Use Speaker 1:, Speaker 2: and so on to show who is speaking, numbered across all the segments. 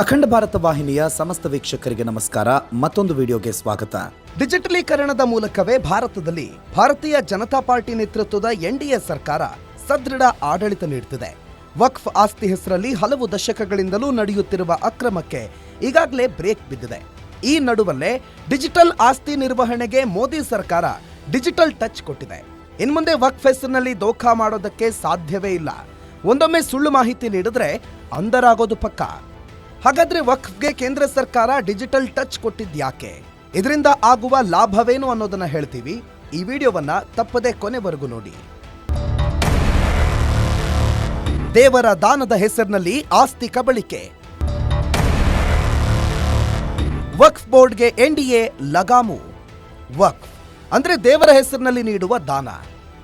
Speaker 1: ಅಖಂಡ ಭಾರತ ವಾಹಿನಿಯ ಸಮಸ್ತ ವೀಕ್ಷಕರಿಗೆ ನಮಸ್ಕಾರ. ಮತ್ತೊಂದು ವಿಡಿಯೋಗೆ ಸ್ವಾಗತ.
Speaker 2: ಡಿಜಿಟಲೀಕರಣದ ಮೂಲಕವೇ ಭಾರತದಲ್ಲಿ ಭಾರತೀಯ ಜನತಾ ಪಾರ್ಟಿ ನೇತೃತ್ವದ ಎನ್ಡಿಎ ಸರ್ಕಾರ ಸದೃಢ ಆಡಳಿತ ನೀಡುತ್ತಿದೆ ವಕ್ಫ್ ಆಸ್ತಿ ಹೆಸರಲ್ಲಿ ಹಲವು ದಶಕಗಳಿಂದಲೂ ನಡೆಯುತ್ತಿರುವ ಅಕ್ರಮಕ್ಕೆ ಈಗಾಗಲೇ ಬ್ರೇಕ್ ಬಿದ್ದಿದೆ. ಈ ನಡುವಲ್ಲೇ ಡಿಜಿಟಲ್ ಆಸ್ತಿ ನಿರ್ವಹಣೆಗೆ ಮೋದಿ ಸರ್ಕಾರ ಡಿಜಿಟಲ್ ಟಚ್ ಕೊಟ್ಟಿದೆ. ಇನ್ಮುಂದೆ ವಕ್ಫ್ ಹೆಸರಿನಲ್ಲಿ ದೋಖಾ ಮಾಡೋದಕ್ಕೆ ಸಾಧ್ಯವೇ ಇಲ್ಲ. ಒಂದೊಮ್ಮೆ ಸುಳ್ಳು ಮಾಹಿತಿ ನೀಡಿದ್ರೆ ಅಂದರಾಗೋದು ಪಕ್ಕ. ಹಾಗಾದ್ರೆ ವಕ್ಫ್ಗೆ ಕೇಂದ್ರ ಸರ್ಕಾರ ಡಿಜಿಟಲ್ ಟಚ್ ಕೊಟ್ಟಿದ್ಯಾಕೆ ಇದರಿಂದ ಆಗುವ ಲಾಭವೇನು ಅನ್ನೋದನ್ನ ಹೇಳ್ತೀವಿ. ಈ ವಿಡಿಯೋವನ್ನ ತಪ್ಪದೆ ಕೊನೆವರೆಗೂ ನೋಡಿ. ದೇವರ ದಾನದ ಹೆಸರಿನಲ್ಲಿ ಆಸ್ತಿ ಕಬಳಿಕೆ. ವಕ್ಫ್ ಬೋರ್ಡ್ಗೆ ಎನ್ಡಿಎ ಲಗಾಮು. ವಕ್ಫ್ ಅಂದ್ರೆ ದೇವರ ಹೆಸರಿನಲ್ಲಿ ನೀಡುವ ದಾನ.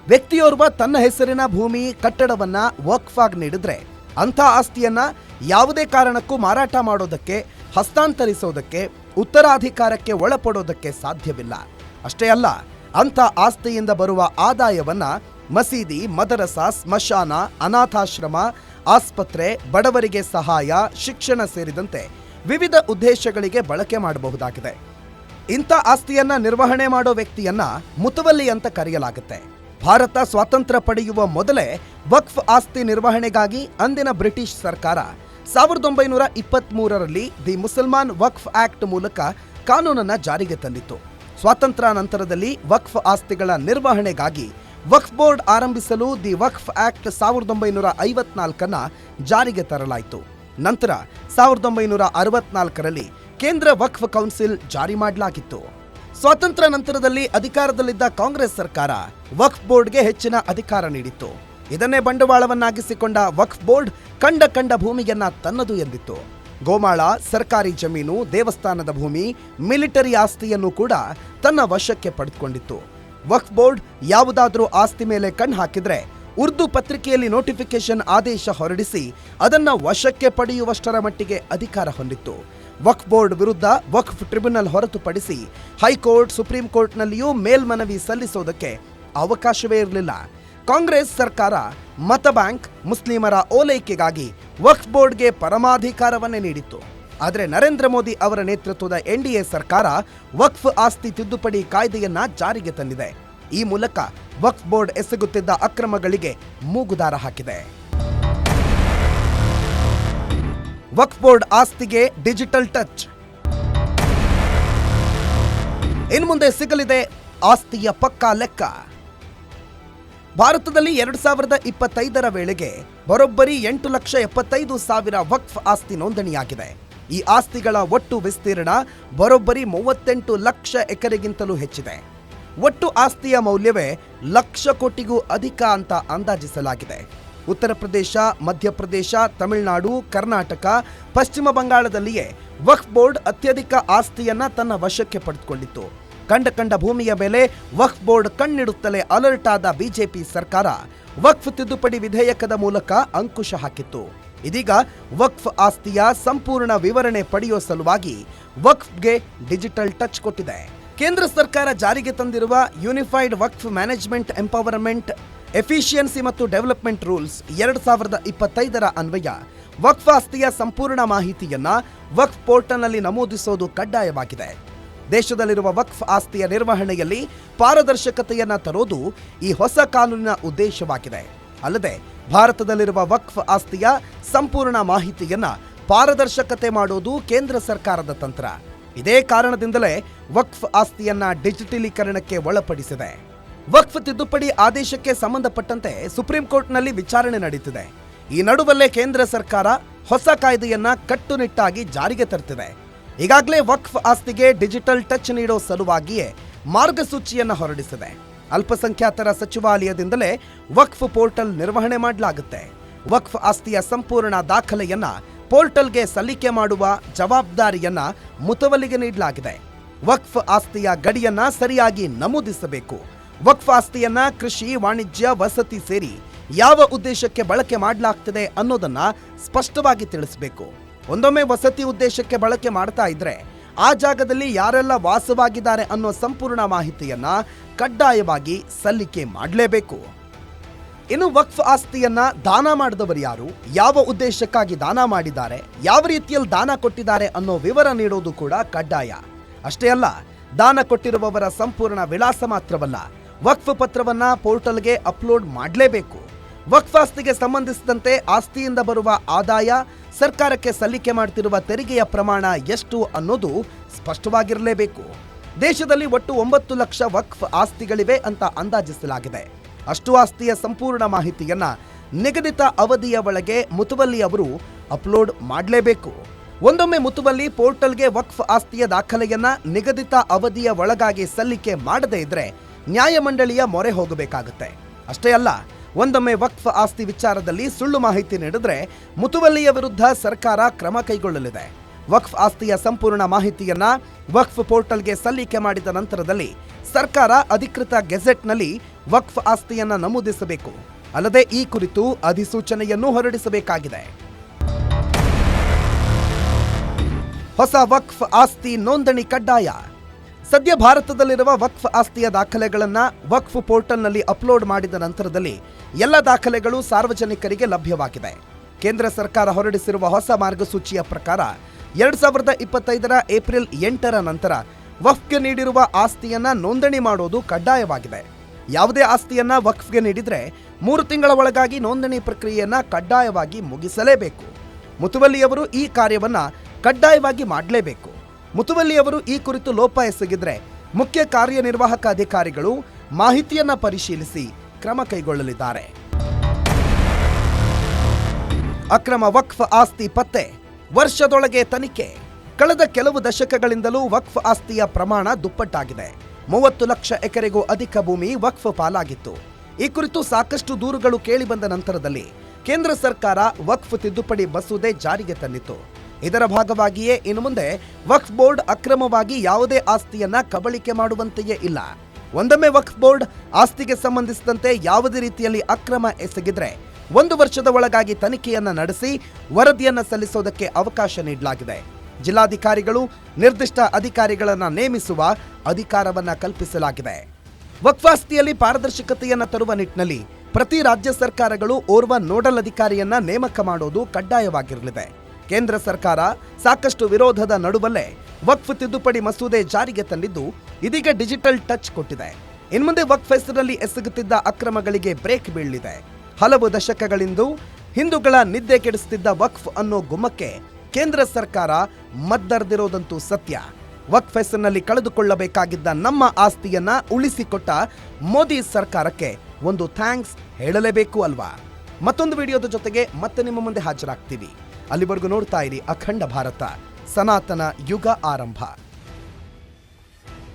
Speaker 2: ವ್ಯಕ್ತಿಯೋರ್ವ ತನ್ನ ಹೆಸರಿನ ಭೂಮಿ, ಕಟ್ಟಡವನ್ನ ವಕ್ಫ್ ಆಗಿ ನೀಡಿದ್ರೆ ಅಂಥ ಆಸ್ತಿಯನ್ನ ಯಾವುದೇ ಕಾರಣಕ್ಕೂ ಮಾರಾಟ ಮಾಡೋದಕ್ಕೆ, ಹಸ್ತಾಂತರಿಸೋದಕ್ಕೆ, ಉತ್ತರಾಧಿಕಾರಕ್ಕೆ ಒಳಪಡೋದಕ್ಕೆ ಸಾಧ್ಯವಿಲ್ಲ. ಅಷ್ಟೇ ಅಲ್ಲ, ಅಂಥ ಆಸ್ತಿಯಿಂದ ಬರುವ ಆದಾಯವನ್ನ ಮಸೀದಿ, ಮದರಸ, ಸ್ಮಶಾನ, ಅನಾಥಾಶ್ರಮ, ಆಸ್ಪತ್ರೆ, ಬಡವರಿಗೆ ಸಹಾಯ, ಶಿಕ್ಷಣ ಸೇರಿದಂತೆ ವಿವಿಧ ಉದ್ದೇಶಗಳಿಗೆ ಬಳಕೆ ಮಾಡಬಹುದಾಗಿದೆ. ಇಂಥ ಆಸ್ತಿಯನ್ನ ನಿರ್ವಹಣೆ ಮಾಡೋ ವ್ಯಕ್ತಿಯನ್ನ ಮುತುವಲ್ಲಿ ಅಂತ ಕರೆಯಲಾಗುತ್ತೆ. ಭಾರತ ಸ್ವಾತಂತ್ರ್ಯ ಪಡೆಯುವ ಮೊದಲೇ ವಕ್ಫ್ ಆಸ್ತಿ ನಿರ್ವಹಣೆಗಾಗಿ ಅಂದಿನ ಬ್ರಿಟಿಷ್ ಸರ್ಕಾರ. ಸಾವಿರದ ಒಂಬೈನೂರ ಇಪ್ಪತ್ಮೂರರಲ್ಲಿ ದಿ ಮುಸಲ್ಮಾನ್ ವಕ್ಫ್ ಆಕ್ಟ್ ಮೂಲಕ ಕಾನೂನನ್ನು ಜಾರಿಗೆ ತಂದಿತ್ತು. ಸ್ವಾತಂತ್ರ್ಯ ನಂತರದಲ್ಲಿ ವಕ್ಫ್ ಆಸ್ತಿಗಳ ನಿರ್ವಹಣೆಗಾಗಿ ವಕ್ಫ್ ಬೋರ್ಡ್ ಆರಂಭಿಸಲು ದಿ ವಕ್ಫ್ ಆಕ್ಟ್ ಸಾವಿರದ ಒಂಬೈನೂರ ಐವತ್ನಾಲ್ಕನ್ನು ಜಾರಿಗೆ ತರಲಾಯಿತು. ನಂತರ ಸಾವಿರದ ಒಂಬೈನೂರ ಅರವತ್ನಾಲ್ಕರಲ್ಲಿ ಕೇಂದ್ರ ವಕ್ಫ್ ಕೌನ್ಸಿಲ್ ಜಾರಿ ಮಾಡಲಾಗಿತ್ತು. ಸ್ವಾತಂತ್ರ್ಯ ನಂತರದಲ್ಲಿ ಅಧಿಕಾರದಲ್ಲಿದ್ದ ಕಾಂಗ್ರೆಸ್ ಸರ್ಕಾರ ವಕ್ಫ್ ಬೋರ್ಡ್ಗೆ ಹೆಚ್ಚಿನ ಅಧಿಕಾರ ನೀಡಿತ್ತು. ಇದನ್ನೇ ಬಂಡವಾಳವನ್ನಾಗಿಸಿಕೊಂಡ ವಕ್ಫ್ ಬೋರ್ಡ್ ಕಂಡ ಕಂಡ ಭೂಮಿಯನ್ನ ತನ್ನದು ಎಂದಿತ್ತು. ಗೋಮಾಳ, ಸರ್ಕಾರಿ ಜಮೀನು, ದೇವಸ್ಥಾನದ ಭೂಮಿ, ಮಿಲಿಟರಿ ಆಸ್ತಿಯನ್ನು ಕೂಡ ತನ್ನ ವಶಕ್ಕೆ ಪಡೆದುಕೊಂಡಿತ್ತು. ವಕ್ಫ್ ಬೋರ್ಡ್ ಯಾವುದಾದರೂ ಆಸ್ತಿ ಮೇಲೆ ಕಣ್ ಹಾಕಿದ್ರೆ ಉರ್ದು ಪತ್ರಿಕೆಯಲ್ಲಿ ನೋಟಿಫಿಕೇಶನ್ ಆದೇಶ ಹೊರಡಿಸಿ ಅದನ್ನ ವಶಕ್ಕೆ ಪಡೆಯುವಷ್ಟರ ಮಟ್ಟಿಗೆ ಅಧಿಕಾರ ಹೊಂದಿತ್ತು. ವಕ್ಫ್ ಬೋರ್ಡ್ ವಿರುದ್ಧ ವಕ್ಫ್ ಟ್ರಿಬ್ಯುನಲ್ ಹೊರತುಪಡಿಸಿ ಹೈಕೋರ್ಟ್, ಸುಪ್ರೀಂ ಕೋರ್ಟ್ನಲ್ಲಿಯೂ ಮೇಲ್ಮನವಿ ಸಲ್ಲಿಸೋದಕ್ಕೆ ಅವಕಾಶವೇ ಇರಲಿಲ್ಲ. ಕಾಂಗ್ರೆಸ್ ಸರ್ಕಾರ, ಮತ ಬ್ಯಾಂಕ್ ಮುಸ್ಲಿಮರ ಓಲೈಕೆಗಾಗಿ ವಕ್ಫ್ ಬೋರ್ಡ್ಗೆ ಪರಮಾಧಿಕಾರವನ್ನೇ ನೀಡಿತ್ತು. ಆದರೆ ನರೇಂದ್ರ ಮೋದಿ ಅವರ ನೇತೃತ್ವದ ಎನ್ಡಿಎ ಸರ್ಕಾರ ವಕ್ಫ್ ಆಸ್ತಿ ತಿದ್ದುಪಡಿ ಕಾಯ್ದೆಯನ್ನ ಜಾರಿಗೆ ತಂದಿದೆ. ಈ ಮೂಲಕ ವಕ್ಫ್ ಬೋರ್ಡ್ ಎಸಗುತ್ತಿದ್ದ ಅಕ್ರಮಗಳಿಗೆ ಮೂಗುದಾರ ಹಾಕಿದೆ. ವಕ್ಫ್ ಬೋರ್ಡ್ ಆಸ್ತಿಗೆ ಡಿಜಿಟಲ್ ಟಚ್. ಇನ್ನು ಮುಂದೆ ಸಿಗಲಿದೆ ಆಸ್ತಿಯ ಪಕ್ಕಾ ಲೆಕ್ಕ. ಭಾರತದಲ್ಲಿ ಎರಡು ಸಾವಿರದ ಇಪ್ಪತ್ತೈದರ ವೇಳೆಗೆ ಬರೋಬ್ಬರಿ ಎಂಟು ಲಕ್ಷ ಎಪ್ಪತ್ತೈದು ಸಾವಿರ ವಕ್ಫ್ ಆಸ್ತಿ ನೋಂದಣಿಯಾಗಿದೆ. ಈ ಆಸ್ತಿಗಳ ಒಟ್ಟು ವಿಸ್ತೀರ್ಣ ಬರೋಬ್ಬರಿ ಮೂವತ್ತೆಂಟು ಲಕ್ಷ ಎಕರೆಗಿಂತಲೂ ಹೆಚ್ಚಿದೆ. ಒಟ್ಟು ಆಸ್ತಿಯ ಮೌಲ್ಯವೇ ಲಕ್ಷ ಕೋಟಿಗೂ ಅಧಿಕ ಅಂತ ಅಂದಾಜಿಸಲಾಗಿದೆ. ಉತ್ತರ ಪ್ರದೇಶ ಮಧ್ಯಪ್ರದೇಶ ತಮಿಳುನಾಡು, ಕರ್ನಾಟಕ, ಪಶ್ಚಿಮ ಬಂಗಾಳದಲ್ಲಿಯೇ ವಕ್ಫ್ ಬೋರ್ಡ್ ಅತ್ಯಧಿಕ ಆಸ್ತಿಯನ್ನ ತನ್ನ ವಶಕ್ಕೆ ಪಡೆದುಕೊಂಡಿತ್ತು. ಕಂಡ ಕಂಡ ಭೂಮಿಯ ಮೇಲೆ ವಕ್ಫ್ ಬೋರ್ಡ್ ಕಣ್ಣಿಡುತ್ತಲೇ ಅಲರ್ಟ್ ಆದ ಬಿಜೆಪಿ ಸರ್ಕಾರ ವಕ್ಫ್ ತಿದ್ದುಪಡಿ ವಿಧೇಯಕದ ಮೂಲಕ ಅಂಕುಶ ಹಾಕಿತ್ತು. ಇದೀಗ ವಕ್ಫ್ ಆಸ್ತಿಯ ಸಂಪೂರ್ಣ ವಿವರಣೆ ಪಡೆಯುವ ಸಲುವಾಗಿ ವಕ್ಫ್ಗೆ ಡಿಜಿಟಲ್ ಟಚ್ ಕೊಟ್ಟಿದೆ. ಕೇಂದ್ರ ಸರ್ಕಾರ ಜಾರಿಗೆ ತಂದಿರುವ unified Waqf management empowerment efficiency ಮತ್ತು ಡೆವಲಪ್ಮೆಂಟ್ ರೂಲ್ಸ್ ಎರಡು ಸಾವಿರದ ಇಪ್ಪತ್ತೈದರ ಅನ್ವಯ. ವಕ್ಫ್ ಆಸ್ತಿಯ ಸಂಪೂರ್ಣ ಮಾಹಿತಿಯನ್ನ ವಕ್ಫ್ ಪೋರ್ಟಲ್ನಲ್ಲಿ ನಮೂದಿಸೋದು ಕಡ್ಡಾಯವಾಗಿದೆ. ದೇಶದಲ್ಲಿರುವ ವಕ್ಫ್ ಆಸ್ತಿಯ ನಿರ್ವಹಣೆಯಲ್ಲಿ ಪಾರದರ್ಶಕತೆಯನ್ನ ತರೋದು ಈ ಹೊಸ ಕಾನೂನಿನ ಉದ್ದೇಶವಾಗಿದೆ. ಅಲ್ಲದೆ, ಭಾರತದಲ್ಲಿರುವ ವಕ್ಫ್ ಆಸ್ತಿಯ ಸಂಪೂರ್ಣ ಮಾಹಿತಿಯನ್ನ ಪಾರದರ್ಶಕತೆ ಮಾಡೋದು ಕೇಂದ್ರ ಸರ್ಕಾರದ ತಂತ್ರ. ಇದೇ ಕಾರಣದಿಂದಲೇ ವಕ್ಫ್ ಆಸ್ತಿಯನ್ನ ಡಿಜಿಟಲೀಕರಣಕ್ಕೆ ಒಳಪಡಿಸಿದೆ. ವಕ್ಫ್ ತಿದ್ದುಪಡಿ ಆದೇಶಕ್ಕೆ ಸಂಬಂಧಪಟ್ಟಂತೆ ಸುಪ್ರೀಂ ಕೋರ್ಟ್ನಲ್ಲಿ ವಿಚಾರಣೆ ನಡೀತಿದೆ. ಈ ನಡುವಲ್ಲೇ ಕೇಂದ್ರ ಸರ್ಕಾರ ಹೊಸ ಕಾಯ್ದೆಯನ್ನ ಕಟ್ಟುನಿಟ್ಟಾಗಿ ಜಾರಿಗೆ ತರ್ತಿದೆ. ಈಗಾಗಲೇ ವಕ್ಫ್ ಆಸ್ತಿಗೆ ಡಿಜಿಟಲ್ ಟಚ್ ನೀಡೋ ಸಲುವಾಗಿಯೇ ಮಾರ್ಗಸೂಚಿಯನ್ನ ಹೊರಡಿಸಿದೆ. ಅಲ್ಪಸಂಖ್ಯಾತರ ಸಚಿವಾಲಯದಿಂದಲೇ ವಕ್ಫ್ ಪೋರ್ಟಲ್ ನಿರ್ವಹಣೆ ಮಾಡಲಾಗುತ್ತೆ. ವಕ್ಫ್ ಆಸ್ತಿಯ ಸಂಪೂರ್ಣ ದಾಖಲೆಯನ್ನ ಪೋರ್ಟಲ್ಗೆ ಸಲ್ಲಿಕೆ ಮಾಡುವ ಜವಾಬ್ದಾರಿಯನ್ನ ಮುತವಲಿಗೆ ನೀಡಲಾಗಿದೆ. ವಕ್ಫ್ ಆಸ್ತಿಯ ಗಡಿಯನ್ನ ಸರಿಯಾಗಿ ನಮೂದಿಸಬೇಕು. ವಕ್ಫ್ ಆಸ್ತಿಯನ್ನ ಕೃಷಿ, ವಾಣಿಜ್ಯ, ವಸತಿ ಸೇರಿ ಯಾವ ಉದ್ದೇಶಕ್ಕೆ ಬಳಕೆ ಮಾಡಲಾಗ್ತದೆ ಅನ್ನೋದನ್ನ ಸ್ಪಷ್ಟವಾಗಿ ತಿಳಿಸಬೇಕು. ಒಂದೊಮ್ಮೆ ವಸತಿ ಉದ್ದೇಶಕ್ಕೆ ಬಳಕೆ ಮಾಡ್ತಾ ಇದ್ರೆ ಆ ಜಾಗದಲ್ಲಿ ಯಾರೆಲ್ಲ ವಾಸವಾಗಿದ್ದಾರೆ ಅನ್ನೋ ಸಂಪೂರ್ಣ ಮಾಹಿತಿಯನ್ನ ಕಡ್ಡಾಯವಾಗಿ ಸಲ್ಲಿಕೆ ಮಾಡಲೇಬೇಕು. ಇನ್ನು ವಕ್ಫ್ ಆಸ್ತಿಯನ್ನ ದಾನ ಮಾಡಿದವರು ಯಾರು, ಯಾವ ಉದ್ದೇಶಕ್ಕಾಗಿ ದಾನ ಮಾಡಿದ್ದಾರೆ, ಯಾವ ರೀತಿಯಲ್ಲಿ ದಾನ ಕೊಟ್ಟಿದ್ದಾರೆ ಅನ್ನೋ ವಿವರ ನೀಡೋದು ಕೂಡ ಕಡ್ಡಾಯ. ಅಷ್ಟೇ ಅಲ್ಲ, ದಾನ ಕೊಟ್ಟಿರುವವರ ಸಂಪೂರ್ಣ ವಿಳಾಸ ಮಾತ್ರವಲ್ಲ ವಕ್ಫ್ ಪತ್ರವನ್ನು ಪೋರ್ಟಲ್ಗೆ ಅಪ್ಲೋಡ್ ಮಾಡಲೇಬೇಕು. ವಕ್ಫ್ ಆಸ್ತಿಗೆ ಸಂಬಂಧಿಸಿದಂತೆ ಆಸ್ತಿಯಿಂದ ಬರುವ ಆದಾಯ ಸರ್ಕಾರಕ್ಕೆ ಸಲ್ಲಿಕೆ ಮಾಡ್ತಿರುವ ತೆರಿಗೆಯ ಪ್ರಮಾಣ ಎಷ್ಟು ಅನ್ನೋದು ಸ್ಪಷ್ಟವಾಗಿರಲೇಬೇಕು. ದೇಶದಲ್ಲಿ ಒಟ್ಟು ಒಂಬತ್ತು ಲಕ್ಷ ವಕ್ಫ್ ಆಸ್ತಿಗಳಿವೆ ಅಂತ ಅಂದಾಜಿಸಲಾಗಿದೆ. ಅಷ್ಟು ಆಸ್ತಿಯ ಸಂಪೂರ್ಣ ಮಾಹಿತಿಯನ್ನ ನಿಗದಿತ ಅವಧಿಯ ಒಳಗೆ ಮುತುವಲ್ಲಿ ಅವರು ಅಪ್ಲೋಡ್ ಮಾಡಲೇಬೇಕು. ಒಂದೊಮ್ಮೆ ಮುತುವಲ್ಲಿ ಪೋರ್ಟಲ್ಗೆ ವಕ್ಫ್ ಆಸ್ತಿಯ ದಾಖಲೆಯನ್ನ ನಿಗದಿತ ಅವಧಿಯ ಒಳಗಾಗಿ ಸಲ್ಲಿಕೆ ಮಾಡದೇ ಇದ್ರೆ ನ್ಯಾಯಮಂಡಳಿಯ ಮೊರೆ ಹೋಗಬೇಕಾಗುತ್ತೆ. ಅಷ್ಟೇ ಅಲ್ಲ, ಒಂದೊಮ್ಮೆ ವಕ್ಫ್ ಆಸ್ತಿ ವಿಚಾರದಲ್ಲಿ ಸುಳ್ಳು ಮಾಹಿತಿ ನೀಡಿದ್ರೆ ಮುತುವಲ್ಲಿಯ ವಿರುದ್ಧ ಸರ್ಕಾರ ಕ್ರಮ ಕೈಗೊಳ್ಳಲಿದೆ. ವಕ್ಫ್ ಆಸ್ತಿಯ ಸಂಪೂರ್ಣ ಮಾಹಿತಿಯನ್ನ ವಕ್ಫ್ ಪೋರ್ಟಲ್ಗೆ ಸಲ್ಲಿಕೆ ಮಾಡಿದ ನಂತರದಲ್ಲಿ ಸರ್ಕಾರ ಅಧಿಕೃತ ಗೆಜೆಟ್ನಲ್ಲಿ ವಕ್ಫ್ ಆಸ್ತಿಯನ್ನ ನಮೂದಿಸಬೇಕು. ಅಲ್ಲದೆ ಈ ಕುರಿತು ಅಧಿಸೂಚನೆಯನ್ನು ಹೊರಡಿಸಬೇಕಾಗಿದೆ. ಹೊಸ ವಕ್ಫ್ ಆಸ್ತಿ ನೋಂದಣಿ ಕಡ್ಡಾಯ. ಸದ್ಯ ಭಾರತದಲ್ಲಿರುವ ವಕ್ಫ್ ಆಸ್ತಿಯ ದಾಖಲೆಗಳನ್ನು ವಕ್ಫ್ ಪೋರ್ಟಲ್ನಲ್ಲಿ ಅಪ್ಲೋಡ್ ಮಾಡಿದ ನಂತರದಲ್ಲಿ ಎಲ್ಲ ದಾಖಲೆಗಳು ಸಾರ್ವಜನಿಕರಿಗೆ ಲಭ್ಯವಾಗಿದೆ ಕೇಂದ್ರ ಸರ್ಕಾರ ಹೊರಡಿಸಿರುವ ಹೊಸ ಮಾರ್ಗಸೂಚಿಯ ಪ್ರಕಾರ ಎರಡ್ ಸಾವಿರದ ಇಪ್ಪತ್ತೈದರ ಏಪ್ರಿಲ್ ಎಂಟರ ನಂತರ ವಕ್ಫ್ಗೆ ನೀಡಿರುವ ಆಸ್ತಿಯನ್ನ ನೋಂದಣಿ ಮಾಡೋದು ಕಡ್ಡಾಯವಾಗಿದೆ. ಯಾವುದೇ ಆಸ್ತಿಯನ್ನ ವಕ್ಫ್ಗೆ ನೀಡಿದರೆ ಮೂರು ತಿಂಗಳ ಒಳಗಾಗಿ ನೋಂದಣಿ ಪ್ರಕ್ರಿಯೆಯನ್ನ ಕಡ್ಡಾಯವಾಗಿ ಮುಗಿಸಲೇಬೇಕು. ಮುತುವಲ್ಲಿಯವರು ಈ ಕಾರ್ಯವನ್ನ ಕಡ್ಡಾಯವಾಗಿ ಮಾಡಲೇಬೇಕು. ಮುತುವಲ್ಲಿಯವರು ಈ ಕುರಿತು ಲೋಪ ಎಸಗಿದ್ರೆ ಮುಖ್ಯ ಕಾರ್ಯನಿರ್ವಾಹಕ ಅಧಿಕಾರಿಗಳು ಮಾಹಿತಿಯನ್ನ ಪರಿಶೀಲಿಸಿ ಕ್ರಮ ಕೈಗೊಳ್ಳಲಿದ್ದಾರೆ. ಅಕ್ರಮ ವಕ್ಫ್ ಆಸ್ತಿ ಪತ್ತೆ ವರ್ಷದೊಳಗೆ ತನಿಖೆ. ಕಳೆದ ಕೆಲವು ದಶಕಗಳಿಂದಲೂ ವಕ್ಫ್ ಆಸ್ತಿಯ ಪ್ರಮಾಣ ದುಪ್ಪಟ್ಟಾಗಿದೆ. ಮೂವತ್ತು ಲಕ್ಷ ಎಕರೆಗೂ ಅಧಿಕ ಭೂಮಿ ವಕ್ಫ್ ಪಾಲಾಗಿತ್ತು. ಈ ಕುರಿತು ಸಾಕಷ್ಟು ದೂರುಗಳು ಕೇಳಿಬಂದ ನಂತರದಲ್ಲಿ ಕೇಂದ್ರ ಸರ್ಕಾರ ವಕ್ಫ್ ತಿದ್ದುಪಡಿ ಮಸೂದೆ ಜಾರಿಗೆ ತಂದಿತ್ತು. ಇದರ ಭಾಗವಾಗಿಯೇ ಇನ್ನು ಮುಂದೆ ವಕ್ಫ್ ಬೋರ್ಡ್ ಅಕ್ರಮವಾಗಿ ಯಾವುದೇ ಆಸ್ತಿಯನ್ನ ಕಬಳಿಕೆ ಮಾಡುವಂತೆಯೇ ಇಲ್ಲ. ಒಂದೊಮ್ಮೆ ವಕ್ಫ್ ಬೋರ್ಡ್ ಆಸ್ತಿಗೆ ಸಂಬಂಧಿಸಿದಂತೆ ಯಾವುದೇ ರೀತಿಯಲ್ಲಿ ಅಕ್ರಮ ಎಸಗಿದ್ರೆ ಒಂದು ವರ್ಷದ ಒಳಗಾಗಿ ತನಿಖೆಯನ್ನ ನಡೆಸಿ ವರದಿಯನ್ನ ಸಲ್ಲಿಸೋದಕ್ಕೆ ಅವಕಾಶ ನೀಡಲಾಗಿದೆ. ಜಿಲ್ಲಾಧಿಕಾರಿಗಳು, ನಿರ್ದಿಷ್ಟ ಅಧಿಕಾರಿಗಳನ್ನ ನೇಮಿಸುವ ಅಧಿಕಾರವನ್ನ ಕಲ್ಪಿಸಲಾಗಿದೆ. ವಕ್ಫಾಸ್ತಿಯಲ್ಲಿ ಪಾರದರ್ಶಕತೆಯನ್ನ ತರುವ ನಿಟ್ಟಿನಲ್ಲಿ ಪ್ರತಿ ರಾಜ್ಯ ಸರ್ಕಾರಗಳು ಓರ್ವ ನೋಡಲ್ ಅಧಿಕಾರಿಯನ್ನ ನೇಮಕ ಮಾಡೋದು ಕಡ್ಡಾಯವಾಗಿರಲಿದೆ. ಕೇಂದ್ರ ಸರ್ಕಾರ ಸಾಕಷ್ಟು ವಿರೋಧದ ನಡುವಲ್ಲೇ ವಕ್ಫ್ ತಿದ್ದುಪಡಿ ಮಸೂದೆ ಜಾರಿಗೆ ತಂದಿದ್ದು ಇದೀಗ ಡಿಜಿಟಲ್ ಟಚ್ ಕೊಟ್ಟಿದೆ. ಇನ್ಮುಂದೆ ವಕ್ಫ್ ಹೆಸರಲ್ಲಿ ಎಸಗುತ್ತಿದ್ದ ಅಕ್ರಮಗಳಿಗೆ ಬ್ರೇಕ್ ಬೀಳಲಿದೆ. ಹಲವು ದಶಕಗಳಿಂದ ಹಿಂದೂಗಳ ನಿದ್ದೆ ಕೆಡಿಸುತ್ತಿದ್ದ ವಕ್ಫ್ ಅನ್ನೋ ಗುಮ್ಮಕ್ಕೆ ಕೇಂದ್ರ ಸರ್ಕಾರ ಮದ್ದರ್ದಿರೋದಂತೂ ಸತ್ಯ. ವಕ್ಫ್ ಹೆಸರಿನಲ್ಲಿ ಕಳೆದುಕೊಳ್ಳಬೇಕಾಗಿದ್ದ ನಮ್ಮ ಆಸ್ತಿಯನ್ನ ಉಳಿಸಿಕೊಟ್ಟ ಮೋದಿ ಸರ್ಕಾರಕ್ಕೆ ಒಂದು ಥ್ಯಾಂಕ್ಸ್ ಹೇಳಲೇಬೇಕು ಅಲ್ವಾ? ಮತ್ತೊಂದು ವಿಡಿಯೋದ ಜೊತೆಗೆ ಮತ್ತೆ ನಿಮ್ಮ ಮುಂದೆ ಹಾಜರಾಗ್ತೀವಿ. ಅಲ್ಲಿವರೆಗೂ ನೋಡ್ತಾ ಇರಿ ಅಖಂಡ ಭಾರತ ಸನಾತನ ಯುಗ ಆರಂಭ.